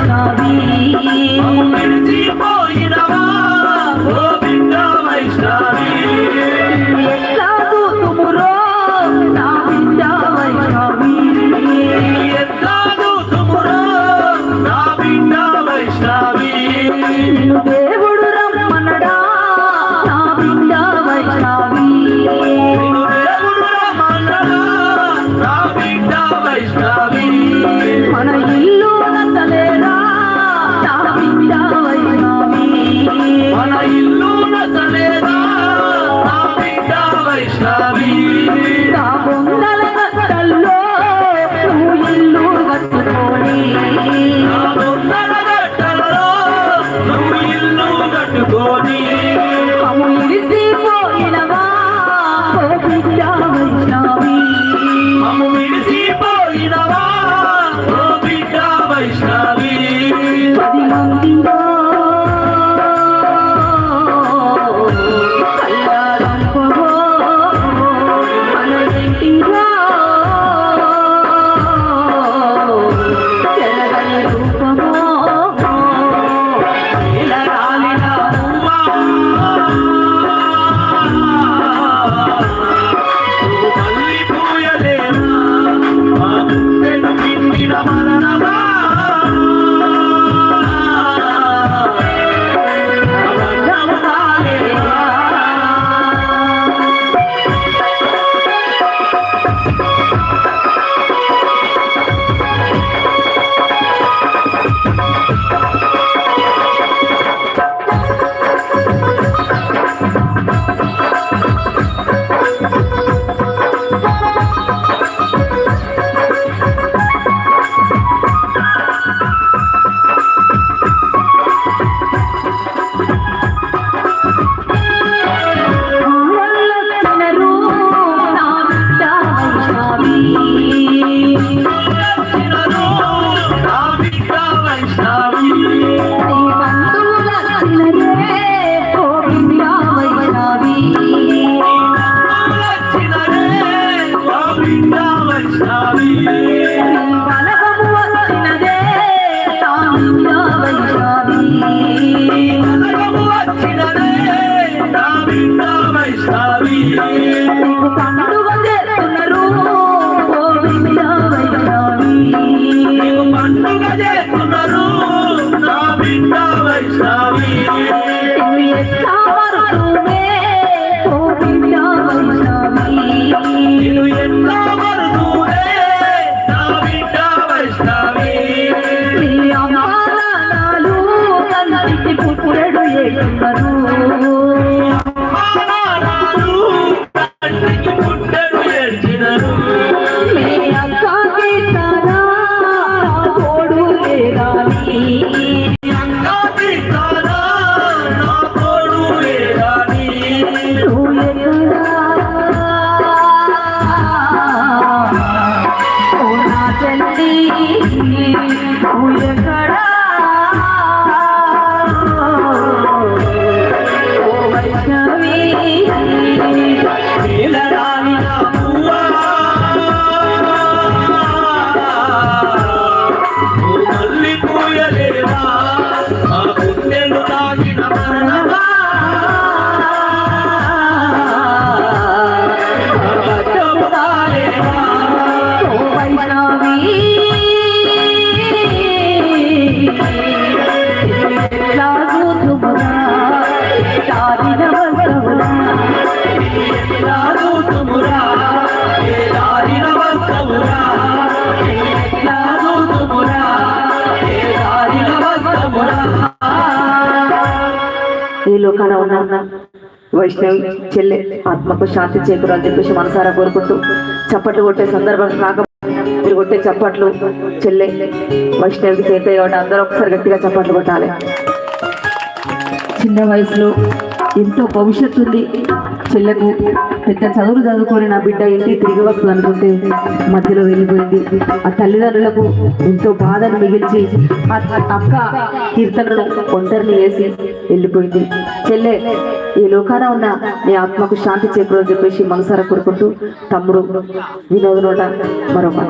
Thank you. திருவரும் ఈ లోకాన ఉన్న వైష్ణవి చెల్లె ఆత్మకు శాంతి చేకూరని చెప్పేసి మనసారా కోరుకుంటూ చప్పట్లు కొట్టే సందర్భం కాక మీరు కొట్టే చప్పట్లు చెల్లె వైష్ణవికి చేత కాబట్టి అందరూ ఒకసారి గట్టిగా చప్పట్లు కొట్టాలి. చిన్న వయసులో ఎంతో భవిష్యత్తు ఉంది చెల్లెకు పెద్ద చదువులు చదువుకొని నా బిడ్డ ఇంటికి తిరిగి వస్తుంది అనుకుంటే మధ్యలో వెళ్ళిపోయింది. ఆ తల్లిదండ్రులకు ఎంతో బాధను మిగిల్చి ఆ అక్క కీర్తనలు ఒంటరిని వేసి వెళ్ళిపోయింది. చెల్లె ఈ లోకాన ఉన్న నీ ఆత్మకు శాంతి చేకూరని చెప్పేసి మనసారా కోరుకుంటూ తమ్ముడు వినోద్ నోట మరో మాట.